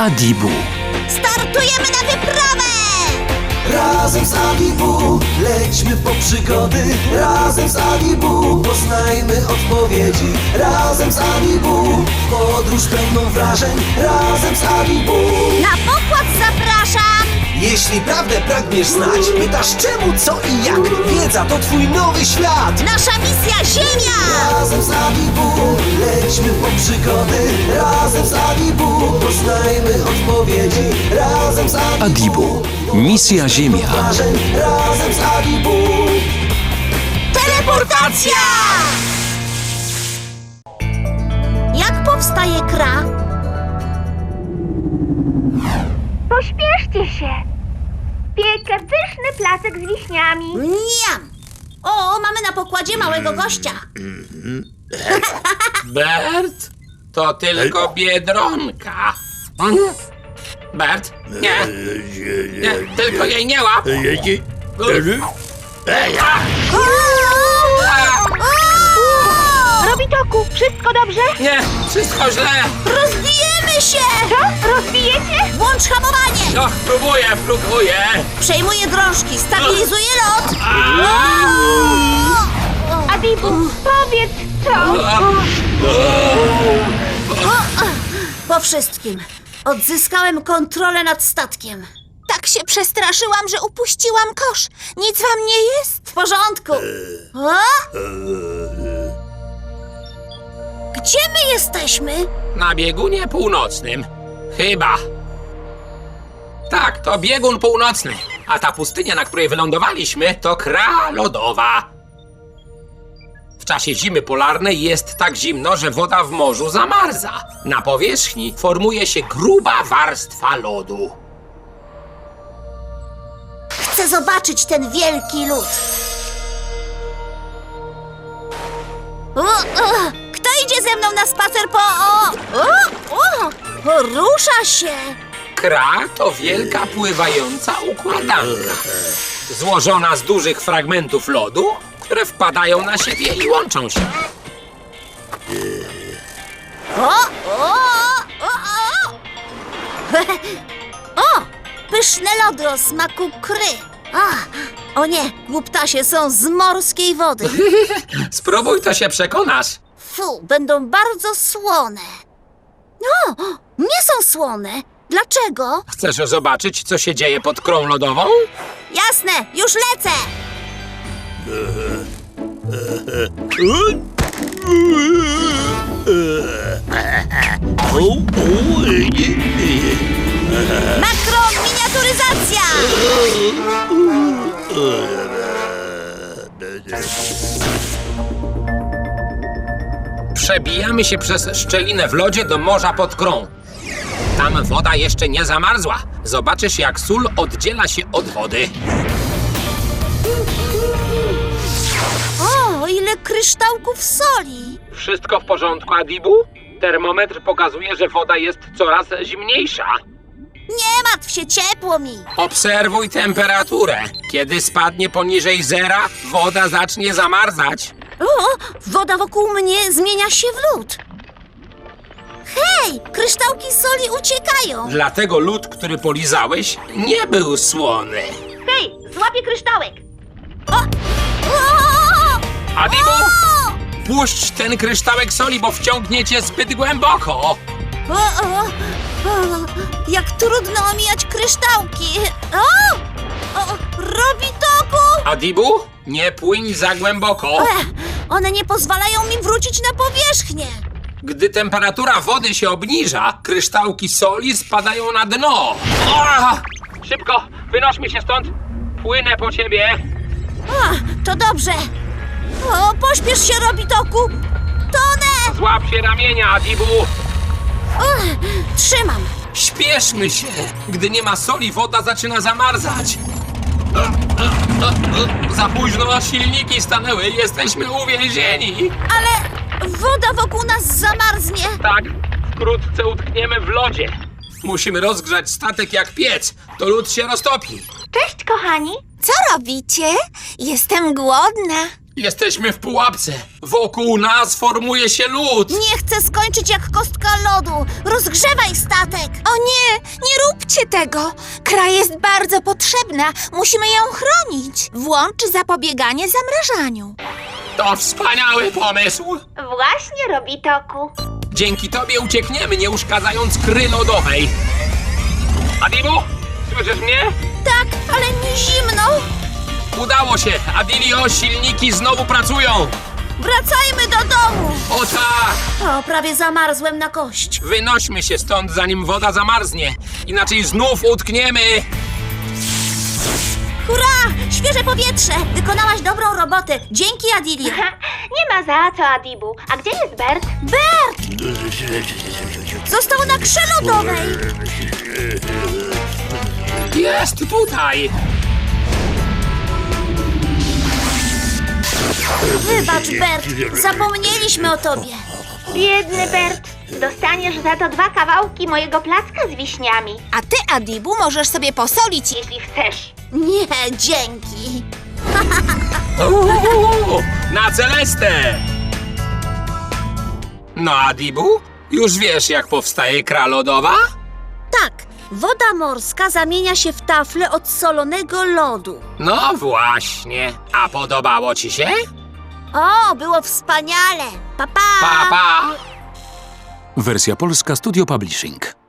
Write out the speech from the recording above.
Adibu. Startujemy na wyprawę! Razem z Adibu lećmy po przygody Razem z Adibu poznajmy odpowiedzi Razem z Adibu podróż pełną wrażeń Razem z Adibu Na pokład zapraszam! Jeśli prawdę pragniesz znać Pytasz czemu, co i jak Wiedza to twój nowy świat Nasza misja Ziemia! Razem z Adibu lećmy po przygody Razem z Adibu poznajmy odpowiedzi Razem z Adibu, Adibu. Misja Ziemia. wrażeń Razem z Adibu Teleportacja! Jak powstaje kra? Pośpieszcie się! Piekę pyszny placek z wiśniami. Niam! O, mamy na pokładzie małego gościa. Bert? To tylko biedronka. Bert? Nie. Nie, tylko jej nie łap. Ej, a! Robi toku, wszystko dobrze? Nie, wszystko źle. Rozbijemy się! Co? Rozbijecie? Włącz hamowanie! No, próbuję, próbuję. Przejmuję drążki, stabilizuję lot! Adibu, powiedz co? Po wszystkim. Odzyskałem kontrolę nad statkiem. Tak się przestraszyłam, że upuściłam kosz. Nic wam nie jest? W porządku. O? Gdzie my jesteśmy? Na biegunie północnym. Chyba. Tak, to biegun północny. A ta pustynia, na której wylądowaliśmy, to kra lodowa. W czasie zimy polarnej jest tak zimno, że woda w morzu zamarza. Na powierzchni formuje się gruba warstwa lodu. Chcę zobaczyć ten wielki lód. O, kto idzie ze mną na spacer po... O, o, o, o, rusza się. Kra to wielka pływająca układanka. Złożona z dużych fragmentów lodu, które wpadają na siebie i łączą się. O, o, o, o. o, pyszne lody o smaku kry. A, o nie, głuptasie są z morskiej wody. Spróbuj, to się przekonasz. Fu, będą bardzo słone. No, nie są słone. Dlaczego? Chcesz zobaczyć, co się dzieje pod krą lodową? Jasne, już lecę. Makrominiaturyzacja! Przebijamy się przez szczelinę w lodzie do morza pod krą. Tam woda jeszcze nie zamarzła. Zobaczysz, jak sól oddziela się od wody. O, ile kryształków soli! Wszystko w porządku, Adibu? Termometr pokazuje, że woda jest coraz zimniejsza. Nie martw się, ciepło mi. Obserwuj temperaturę. Kiedy spadnie poniżej zera, woda zacznie zamarzać. O, woda wokół mnie zmienia się w lód. Hej, kryształki soli uciekają. Dlatego lód, który polizałeś, nie był słony. Hej, złapię kryształek. O, o, Adibu, o, puść ten kryształek soli, bo wciągnie cię zbyt głęboko. o, o, o, jak trudno omijać kryształki. O, o, robi toku. Adibu, nie płyń za głęboko. Ech, one nie pozwalają mi wrócić na powierzchnię. Gdy temperatura wody się obniża, kryształki soli spadają na dno. O! Szybko, wynośmy się stąd. Płynę po ciebie. O, to dobrze. O, pośpiesz się, robi toku. Tonę! Złap się ramienia, Adibu. O, trzymam. Śpieszmy się. Gdy nie ma soli, woda zaczyna zamarzać. Za późno, silniki stanęły. Jesteśmy uwięzieni. Ale woda wokół nas zamarznie. Tak, wkrótce utkniemy w lodzie. Musimy rozgrzać statek jak piec. To lód się roztopi. Cześć, kochani. Co robicie? Jestem głodna. Jesteśmy w pułapce. Wokół nas formuje się lód. Nie chcę skończyć jak kostka lodu. Rozgrzewaj statek. O nie, się tego. Kra jest bardzo potrzebna. Musimy ją chronić. Włącz zapobieganie zamrażaniu. To wspaniały pomysł! Właśnie, Robitoku. Dzięki tobie uciekniemy, nie uszkadzając kry lodowej. Adibu, słyszysz mnie? Udało się! Adilio, silniki znowu pracują! Wracajmy do domu. O tak! O, prawie zamarzłem na kość. Wynośmy się stąd, zanim woda zamarznie. Inaczej znów utkniemy. Hurra! Świeże powietrze! Wykonałaś dobrą robotę. Dzięki, Adilio. Nie ma za co, Adibu. A gdzie jest Bert? Bert! Został na krze lodowej. Jest tutaj! Wybacz, Bert. Zapomnieliśmy o tobie. Biedny Bert. Dostaniesz za to dwa kawałki mojego placka z wiśniami, A ty, Adibu, możesz sobie posolić. jeśli chcesz. Nie, dzięki. Uuu, na Celestę! No, Adibu? Już wiesz, jak powstaje kra lodowa? Tak, woda morska zamienia się w tafle od solonego lodu. No właśnie. A podobało ci się? O, było wspaniale. Pa, pa. Pa, pa! Wersja polska Studio Publishing.